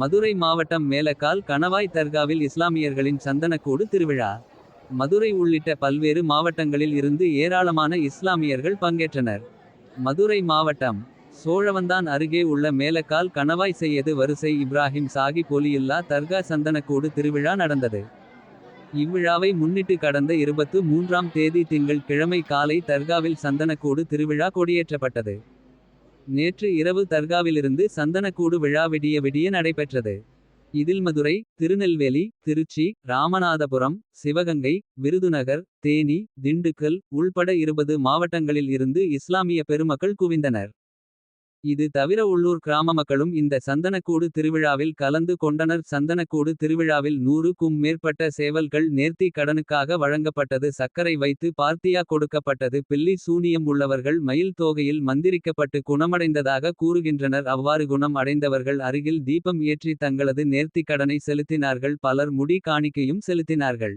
மதுரை மாவட்டம் மேலக்கால் கணவாய் தர்காவில் இஸ்லாமியர்களின் சந்தனக்கூடு திருவிழா. மதுரை உள்ளிட்ட பல்வேறு மாவட்டங்களில் இருந்து ஏராளமான இஸ்லாமியர்கள் பங்கேற்றனர். மதுரை மாவட்டம் சோழவந்தான் அருகே உள்ள மேலக்கால் கணவாய் செய்யது வரிசை இப்ராஹிம் சாகி பொலியுல்லா தர்கா சந்தனக்கூடு திருவிழா நடந்தது. இவ்விழாவை முன்னிட்டு கடந்த இருபத்து மூன்றாம் தேதி திங்கள் கிழமை காலை தர்காவில் சந்தனக்கூடு திருவிழா கொடியேற்றப்பட்டது. நேற்று இரவு தர்காவிலிருந்து சந்தனக்கூடு விழா விடிய விடிய நடைபெற்றது. இதில் மதுரை திருநெல்வேலி திருச்சி ராமநாதபுரம் சிவகங்கை விருதுநகர் தேனி திண்டுக்கல் உள்பட இருபது மாவட்டங்களில் இருந்து இஸ்லாமிய பெருமக்கள் குவிந்தனர். இது தவிர உள்ளூர் கிராம மக்களும் இந்த சந்தனக்கூடு திருவிழாவில் கலந்து கொண்டனர். சந்தனக்கூடு திருவிழாவில் நூறுக்கும் மேற்பட்ட சேவல்கள் நேர்த்தி கடனுக்காக வழங்கப்பட்டது. சர்க்கரை வைத்து பார்த்தியா கொடுக்கப்பட்டது. பில்லி சூனியம் உள்ளவர்கள் மயில் தோகையில் மந்திரிக்கப்பட்டு குணமடைந்ததாக கூறுகின்றனர். அவ்வாறு குணம் அடைந்தவர்கள் அருகில் தீபம் ஏற்றி தங்களது நேர்த்தி கடனை செலுத்தினார்கள். பலர் முடி காணிக்கையும் செலுத்தினார்கள்.